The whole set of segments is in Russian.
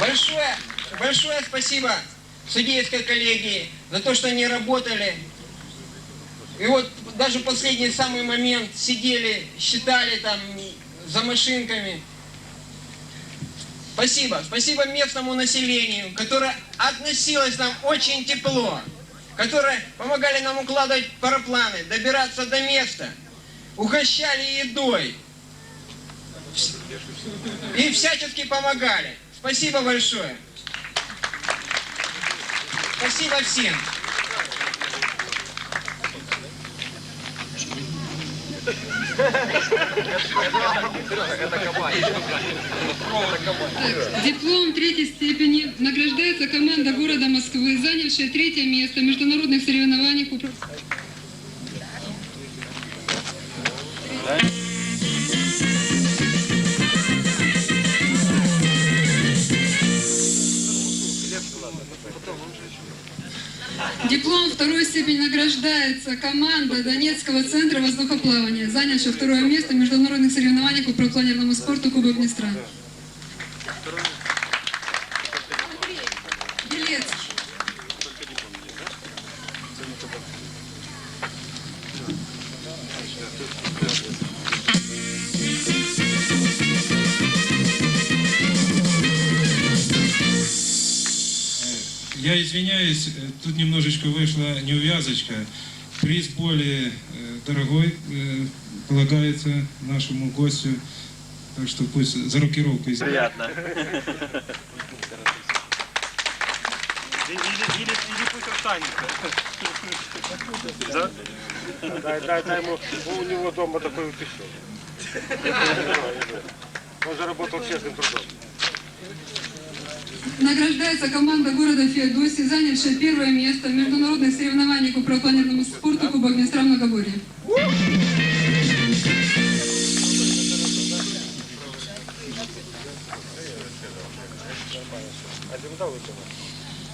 Большое, большое спасибо судейской коллегии за то, что они работали. И вот даже последний самый момент сидели, считали там за машинками. Спасибо. Спасибо местному населению, которое относилось нам очень тепло, которое помогали нам укладывать парапланы, добираться до места, угощали едой и всячески помогали. Спасибо большое. Спасибо всем. Диплом третьей степени награждается команда города Москвы, занявшая третье место в международных соревнованиях Диплом второй степени награждается команда Донецкого центра воздухоплавания, занявшая второе место в международных соревнованиях по пропланерному спорту Кубок Днестра. Я извиняюсь, э, тут немножечко вышла неувязочка. Приз более э, дорогой э, полагается нашему гостю. Так что пусть за рокировку извиняюсь. Приятно. Или, или, или пусть останется. Да? Дай, дай, дай ему, у него дома такой вот еще. Он же работал честным трудом. Награждается команда города Феодосии, занявшая первое место в международных соревнованиях по пропланерному спорту Кубок Днестра Многоборье.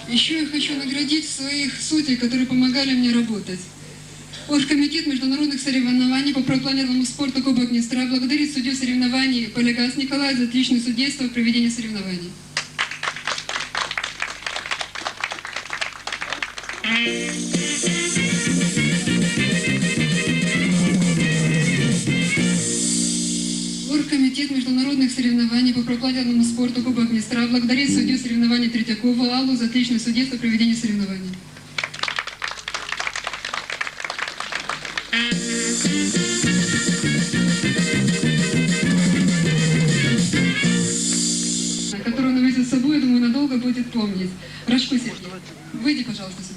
Еще я хочу наградить своих судей, которые помогали мне работать. Оргкомитет международных соревнований по пропланерному спорту Кубок Днестра благодарит судью соревнований Полигас Николая за отличное судейство в проведении соревнований. Оргкомитет международных соревнований по пропланерному спорту Кубок Днестра благодарит судью соревнований Третьякову Аллу за отличное судейство в проведении соревнований. которую он увезет с собой, я думаю, надолго будет помнить. Рожко Сергей, выйди, пожалуйста, сюда.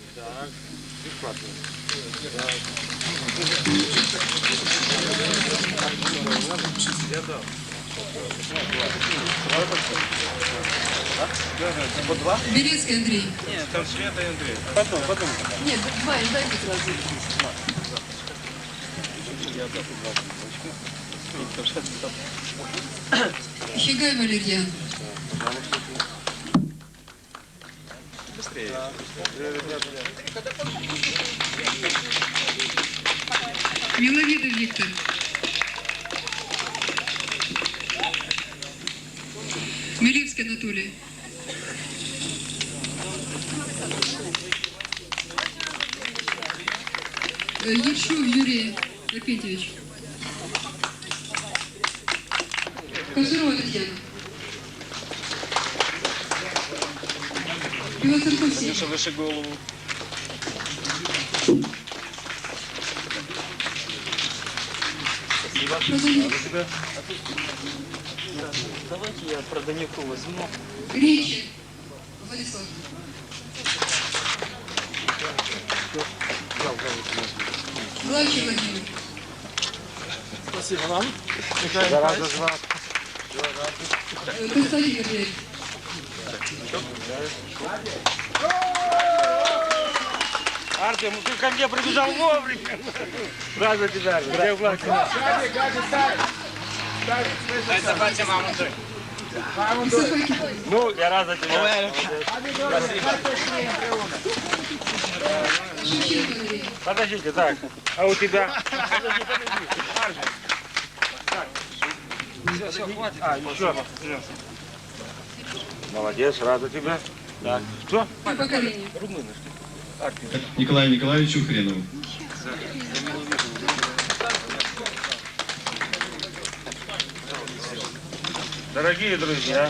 Ершов Илья. Белецкий Андрей. Нет, там Света и Андрей. Нет, два, дайте сразу. Хигай Валерьян. Миловидов Виктор. Милевский Анатолий. Э, Ершов Юрий Арпентьевич. Кожурова Татьяна. Сергей. выше голову. Продавец. Давайте я про Данилку возьму. Речи. Владислав. Главчий Владимир. Спасибо вам. Зараза жива. Э, Константин Гордеев. Артем, ты ко мне прибежал вовремя. Рад за тебя, Артем. Я Влад. Ну, я рад за тебя. Подождите, так. А у тебя? Подожди, подожди. Так. А, еще. Молодец, рад за тебя. Так. Что? Поколение. Николаю Николаевичу Хренову. Дорогие друзья,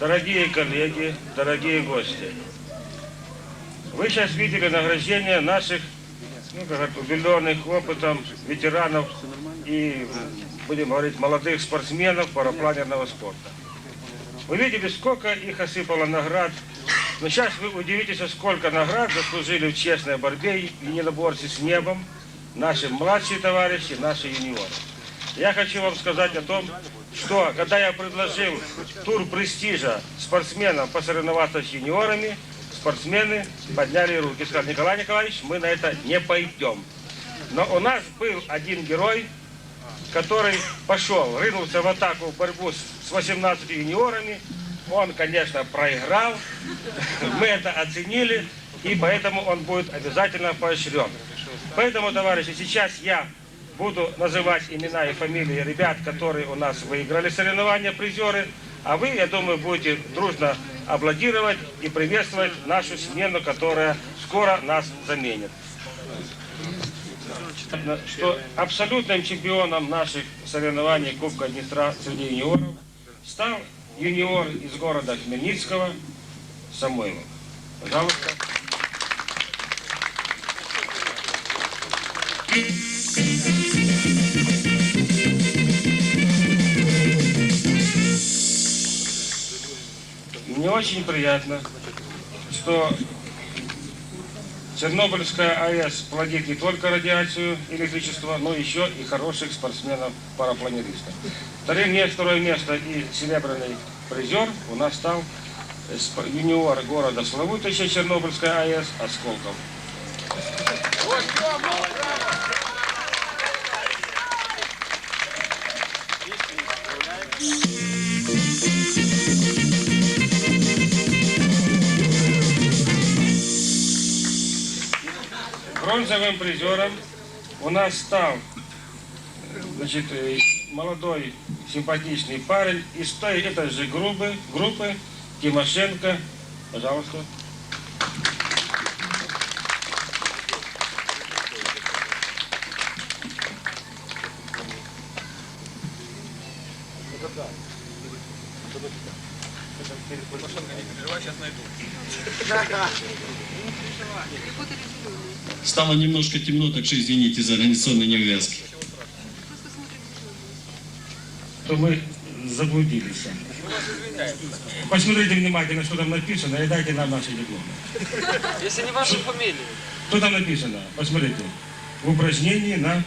дорогие коллеги, дорогие гости, вы сейчас видели награждение наших, ну, как убеленных опытом ветеранов и, будем говорить, молодых спортсменов парапланерного спорта. Вы видели, сколько их осыпало наград. Но сейчас вы удивитесь, сколько наград заслужили в честной борьбе и единоборстве с небом наши младшие товарищи, наши юниоры. Я хочу вам сказать о том, что когда я предложил тур престижа спортсменам посоревноваться с юниорами, спортсмены подняли руки и сказали, Николай Николаевич, мы на это не пойдем. Но у нас был один герой, который пошел, рынулся в атаку в борьбу с- с 18 юниорами. Он, конечно, проиграл. Мы это оценили, и поэтому он будет обязательно поощрен. Поэтому, товарищи, сейчас я буду называть имена и фамилии ребят, которые у нас выиграли соревнования, призеры. А вы, я думаю, будете дружно аплодировать и приветствовать нашу смену, которая скоро нас заменит что абсолютным чемпионом наших соревнований Кубка Днестра среди юниоров стал юниор из города Хмельницкого Самойлов. Пожалуйста. Мне очень приятно, что Чернобыльская АЭС плодит не только радиацию электричество, но еще и хороших спортсменов-парапланеристов. Вторым место, второе место и серебряный призер у нас стал юниор города Славутича Чернобыльская АЭС Осколков. Бронзовым призером у нас стал значит, э, молодой симпатичный парень из той этой же группы, группы Тимошенко. Пожалуйста. Стало немножко темно, так что извините за организационные неувязки. То мы заблудились. Посмотрите внимательно, что там написано, и дайте нам наши дипломы. Если не ваша фамилия. Что там написано? Посмотрите. В упражнении на...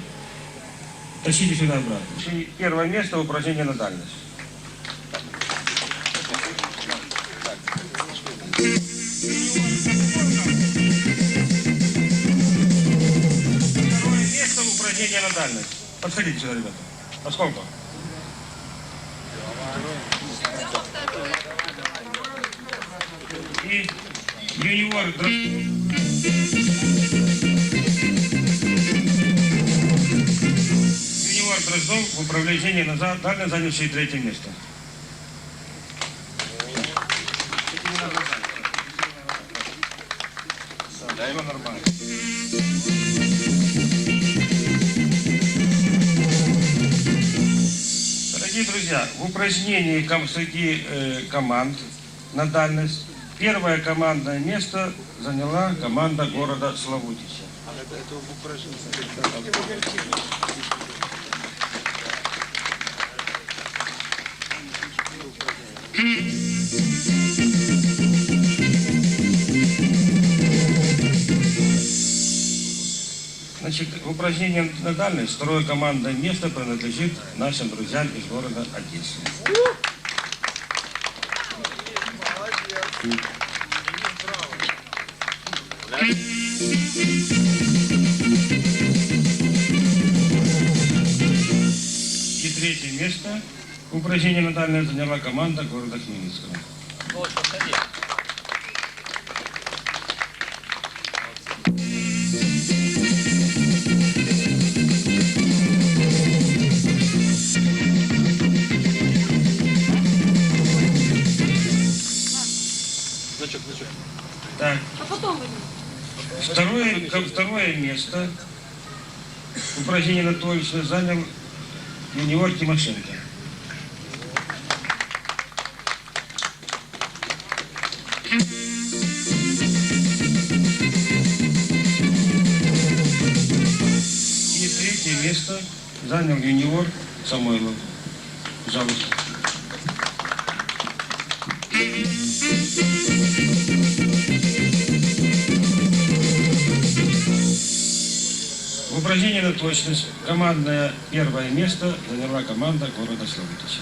Тащите сюда обратно. Первое место в упражнении на дальность. На дальность. Подходите сюда, ребята. Поскольку? И юниор. Юниор Дроздов в управлении назад, дально занявший третье место. Да, его нормально. Дорогие друзья, в упражнении среди э, команд на дальность первое командное место заняла команда города Славутича. Значит, в упражнении на дальность второе командное место принадлежит нашим друзьям из города Одессы. И третье место в упражнении на дальность заняла команда города Хмельницкого. Значок, Второе, второе место на точность занял юниор Тимошенко. И третье место занял юниор Самойлов. Пожалуйста. В упражнении на точность командное первое место заняла команда города Славутича.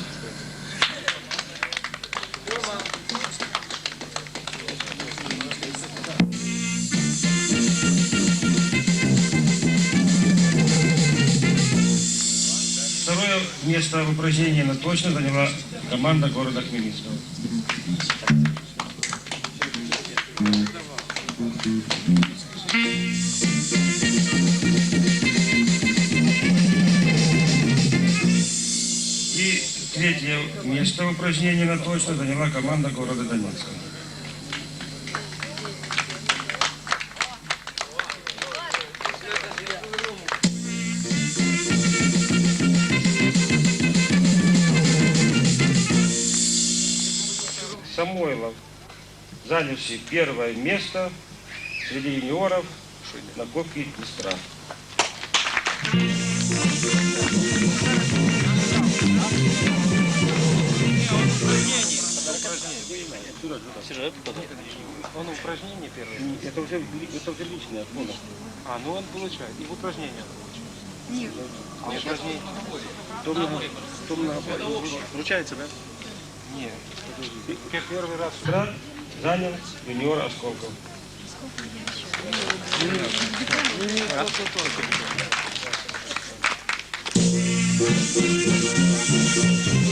Второе место в упражнении на точность заняла команда города Хмельницкого. Место в упражнении на точно заняла команда города Донецка. Самойлов, занявший первое место среди юниоров на Кубке Днестра. Сюжет потом. Он упражнение первое. Это уже, это уже личное, понял. А, ну он получает. И в упражнение он получает. Нет. А упражнение? То много, то много. Вручается, да? Нет. Пе- Первый раз. Стран занял юниор Осколков. И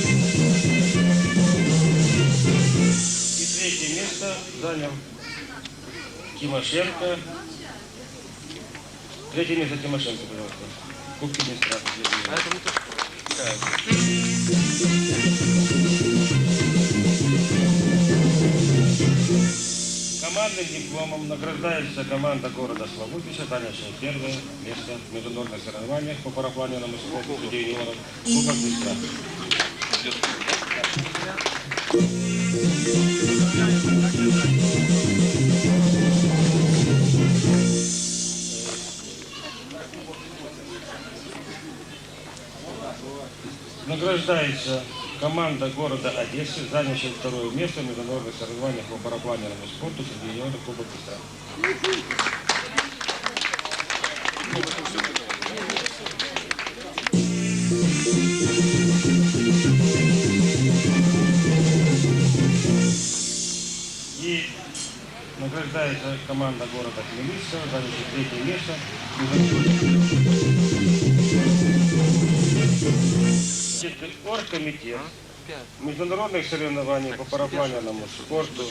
занял Тимошенко. Третье место Тимошенко, пожалуйста. Кубки. А что... Командным дипломом награждается команда города Славутича, занявшая первое место в международных соревнованиях по парапланерному спорту среди юниоров Кубок Днестра. Награждается команда города Одессы, занявшая второе место в международных соревнованиях по парапланерному спорту среди юниоров Кубок. И награждается команда города Хмельницкого, занявшая третье место. Значит, Оргкомитет международных соревнований по парапланерному спорту.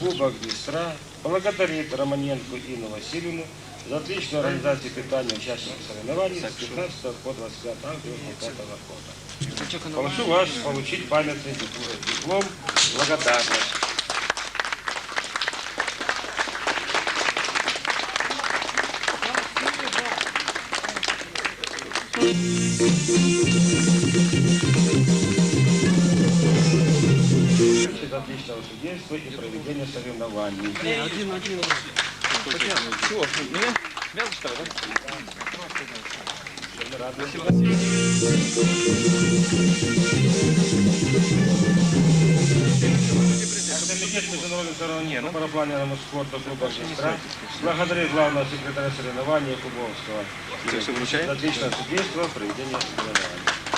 Кубок Днестра благодарит Романенко Инну Васильевну за отличную организацию питания участников соревнований с 15 по 25 августа 2020 года. Прошу вас получить памятный диплом. Благодарность. Отличного судейства и проведения соревнований. Один, один. Чего? Меня? Вязочка, да? Комитет международных соревнований по парапланерному спорту клуба «Сестра» благодарит главного секретаря соревнований Кубовского за отличное судейство в проведении соревнований.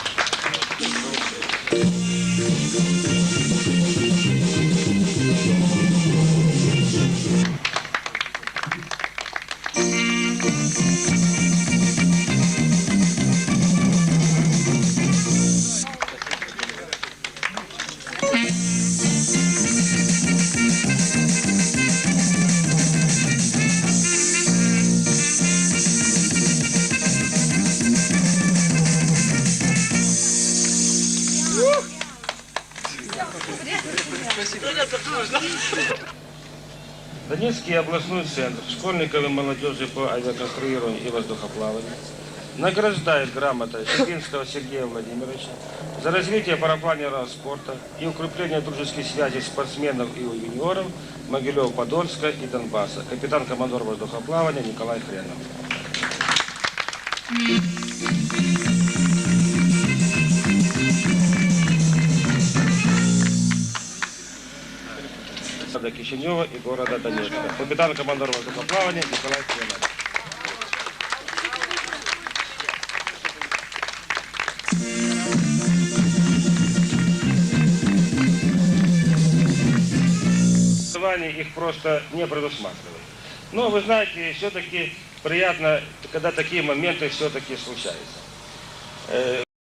Донецкий областной центр школьников и молодежи по авиаконструированию и воздухоплаванию награждает грамотой Шипинского Сергея Владимировича за развитие парапланерного спорта и укрепление дружеских связей спортсменов и юниоров Могилев-Подольска и Донбасса. Капитан-командор воздухоплавания Николай Хренов. Города Кишинева и города Донецка. Капитан-командор воздухоплавания Николай. Звание их просто не предусматривает. Но вы знаете, все-таки приятно, когда такие моменты все-таки случаются. Э,